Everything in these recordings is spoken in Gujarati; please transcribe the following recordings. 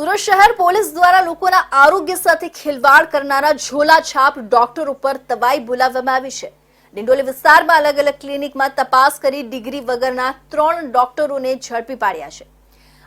સુરત શહેર પોલીસ દ્વારા લોકોના આરોગ્ય સાથે ખેલવાડ કરનારા ઝોલા છાપ ડોક્ટર ઉપર તવાઈ બોલાવવામાં આવી છે. ડિંડોલી વિસ્તારમાં અલગ અલગ ક્લિનિકમાં તપાસ કરી ડિગ્રી વગરના ત્રણ ડોક્ટરોને ઝડપી પાડ્યા છે.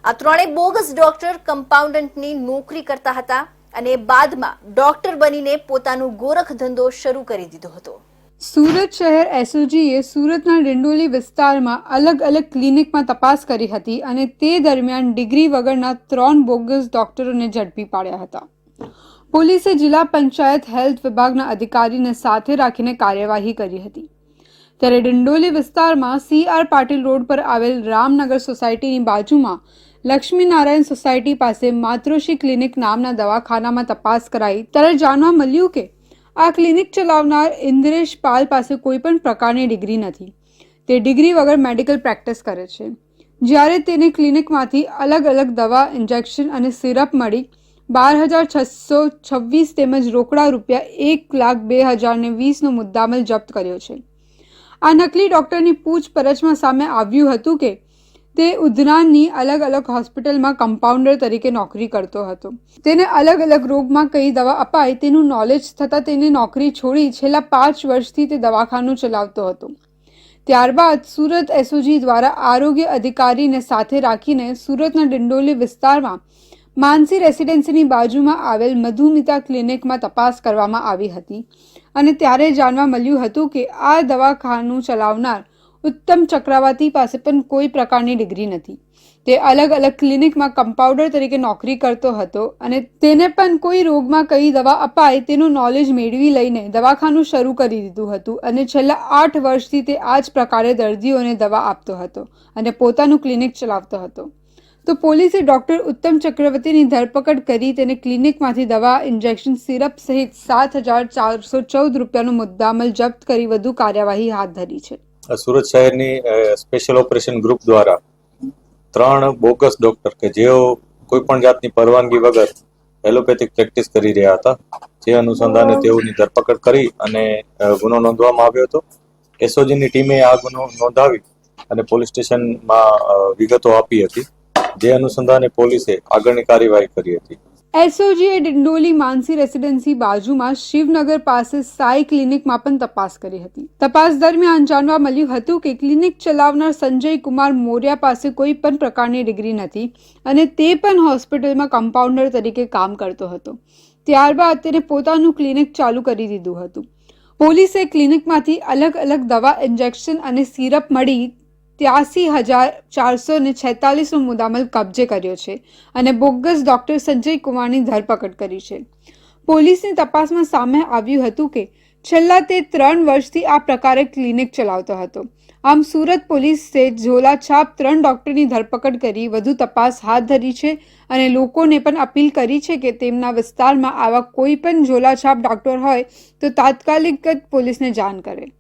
આ ત્રણેય બોગસ ડોક્ટર કમ્પાઉન્ડન્ટની નોકરી કરતા હતા અને બાદમાં ડોક્ટર બનીને પોતાનું ગોરખ ધંધો શરૂ કરી દીધો હતો. સુરત શહેર એસઓજીએ સુરતના ડિંડોલી વિસ્તારમાં અલગ અલગ ક્લિનિકમાં તપાસ કરી હતી અને તે દરમિયાન ડિગ્રી વગરના ત્રણ બોગસ ડોક્ટરોને ઝડપી પાડ્યા હતા. પોલીસે જિલ્લા પંચાયત હેલ્થ વિભાગના અધિકારીને સાથે રાખીને કાર્યવાહી કરી હતી. ત્યારે ડિંડોલી વિસ્તારમાં સી આર પાટીલ રોડ પર આવેલ રામનગર સોસાયટીની બાજુમાં લક્ષ્મીનારાયણ સોસાયટી પાસે માતૃશ્રી ક્લિનિક નામના દવાખાનામાં તપાસ કરાઈ. ત્યારે જાણવા મળ્યું કે આ ક્લિનિક ચલાવનાર ઇન્દ્રેશ પાલ પાસે કોઈ પણ પ્રકારની ડિગ્રી નથી. તે ડિગ્રી વગર મેડિકલ પ્રેક્ટિસ કરે છે. જ્યારે તેને ક્લિનિકમાંથી અલગ અલગ દવા, ઇન્જેક્શન અને સિરપ મળી, બાર હજાર છસો છવ્વીસ તેમજ રોકડા રૂપિયા એક લાખ બે હજારને વીસનો મુદ્દામલ જપ્ત કર્યો છે. આ નકલી ડૉક્ટરની પૂછપરછમાં સામે આવ્યું હતું કે તે ઉધનાની અલગ અલગ હોસ્પિટલમાં કમ્પાઉન્ડર તરીકે નોકરી કરતો હતો. તેને અલગ અલગ રોગમાં કઈ દવા અપાય તેનું નોલેજ થતાં તેને નોકરી છોડી છેલ્લા પાંચ વર્ષથી તે દવાખાનું ચલાવતો હતો. ત્યારબાદ સુરત એસઓજી દ્વારા આરોગ્ય અધિકારીને સાથે રાખીને સુરતના ડિંડોલી વિસ્તારમાં માનસી રેસિડેન્સીની બાજુમાં આવેલ મધુમિતા ક્લિનિકમાં તપાસ કરવામાં આવી હતી. અને ત્યારે જાણવા મળ્યું હતું કે આ દવાખાનું ચલાવનાર ઉત્તમ ચક્રવર્તી પાસે પણ કોઈ પ્રકારની ડિગ્રી નથી. તે અલગ અલગ ક્લિનિકમાં કમ્પાઉન્ડર તરીકે નોકરી કરતો હતો અને તેને પણ કોઈ રોગમાં કઈ દવા અપાય તેનું નોલેજ મેળવી લઈને દવાખાનું શરૂ કરી દીધું હતું અને છેલ્લા આઠ વર્ષથી તે આ જ પ્રકારે દર્દીઓને દવા આપતો હતો અને પોતાનું ક્લિનિક ચલાવતો હતો. તો પોલીસે ડૉક્ટર ઉત્તમ ચક્રવર્તીની ધરપકડ કરી તેને ક્લિનિકમાંથી દવા, ઇન્જેક્શન, સિરપ સહિત સાત હજાર ચારસો ચૌદ રૂપિયાનો મુદ્દામલ જપ્ત કરી વધુ કાર્યવાહી હાથ ધરી છે. સુરત શહેરની સ્પેશિયલ ઓપરેશન ગ્રુપ દ્વારા ત્રણ બોગસ ડોક્ટર કે જેઓ કોઈ પણ જાતની પરવાનગી વગર એલોપેથિક પ્રેક્ટિસ કરી રહ્યા હતા, જે અનુસંધાને તેઓની ધરપકડ કરી અને ગુનો નોંધવામાં આવ્યો હતો. એસઓજીની ટીમે આ ગુનો નોંધાવી અને પોલીસ સ્ટેશનમાં વિગતો આપી હતી, જે અનુસંધાને પોલીસે આગળની કાર્યવાહી કરી હતી. એસઓજીએ ડિંડોલી માનસી રેસિડેન્સી બાજુમાં શિવનગર પાસે સાઈ ક્લિનિકમાં પણ તપાસ કરી હતી. તપાસ દરમિયાન જાણવા મળ્યું હતું કે ક્લિનિક ચલાવનાર સંજય કુમાર મોર્યા પાસે કોઈ પણ પ્રકારની ડિગ્રી નથી અને તે પણ હોસ્પિટલમાં કમ્પાઉન્ડર તરીકે કામ કરતો હતો. ત્યારબાદ તેને પોતાનું ક્લિનિક ચાલુ કરી દીધું હતું. પોલીસે ક્લિનિકમાંથી અલગ અલગ દવા ઇન્જેક્શન અને સિરપ મળી ત્યાસી હજાર ચારસો ને છેતાલીસનો મુદ્દામલ કબજે કર્યો છે અને બોગસ ડોક્ટર સંજય કુમારની ધરપકડ કરી છે. પોલીસની તપાસમાં સામે આવ્યું હતું કે છેલ્લા તે ત્રણ વર્ષથી આ પ્રકારે ક્લિનિક ચલાવતો હતો. આમ સુરત પોલીસે ઝોલાછાપ ત્રણ ડોક્ટરની ધરપકડ કરી વધુ તપાસ હાથ ધરી છે અને લોકોને પણ અપીલ કરી છે કે તેમના વિસ્તારમાં આવા કોઈ પણ ઝોલાછાપ ડોક્ટર હોય તો તાત્કાલિક જ પોલીસને જાણ કરે.